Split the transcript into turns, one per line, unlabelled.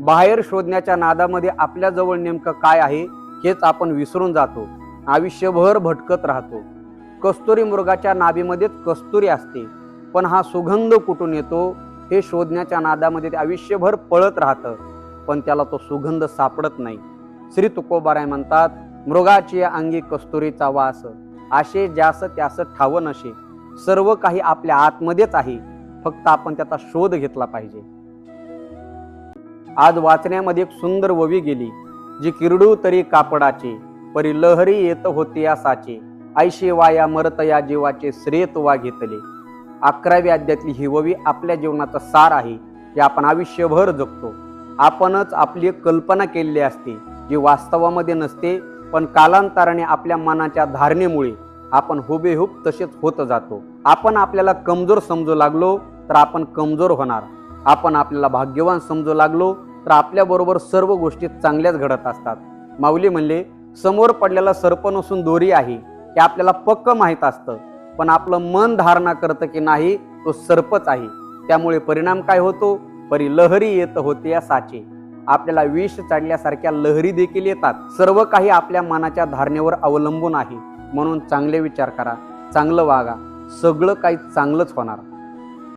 बाहेर शोधण्याच्या नादामध्ये आपल्याजवळ नेमकं काय आहे हेच आपण विसरून जातो. आयुष्यभर भटकत राहतो. कस्तुरी मृगाच्या नाभीमध्येच कस्तुरी असते. पण हा सुगंध कुठून येतो हे शोधण्याच्या नादामध्ये ते आयुष्यभर पळत राहतं. पण त्याला तो सुगंध सापडत नाही. श्री तुकोबाराय म्हणतात मृगाची अंगी कस्तुरीचा वास. आशे ज्यास त्यास ठाव नशे सर्व काही आपल्या आतमध्येच आहे. फक्त आपण त्याचा शोध घेतला पाहिजे. आज वाचण्यामध्ये एक सुंदर ववी गेली जी किरडू तरी कापडाचे परी लहरी येत होती या साचे ऐशी वाया मरत या जीवाचे श्रेत वा घेतले. अकराव्या अध्यातली ही ववी आपल्या जीवनाचा सार आहे जे आपण आयुष्यभर जगतो. आपणच आपली कल्पना केलेली असते जी वास्तवामध्ये नसते पण कालांतराने आपल्या मनाच्या धारणेमुळे आपण हुबेहूब तसेच होत जातो. आपण आपल्याला कमजोर समजू लागलो तर आपण कमजोर होणार. आपण आपल्याला भाग्यवान समजू लागलो तर आपल्याबरोबर सर्व गोष्टी चांगल्याच घडत असतात. माऊली म्हणले समोर पडलेला सर्प नसून दोरी आहे हे आपल्याला पक्क माहीत असतं. पण आपलं मन धारणा करतं की नाही तो सर्पच आहे. त्यामुळे परिणाम काय होतो? परी लहरी येत होते या साचे. आपल्याला विष चाडल्यासारख्या लहरी देखील येतात. सर्व काही आपल्या मनाच्या धारणेवर अवलंबून आहे. म्हणून चांगले विचार करा चांगलं वागा. सगळं काही चांगलंच होणार.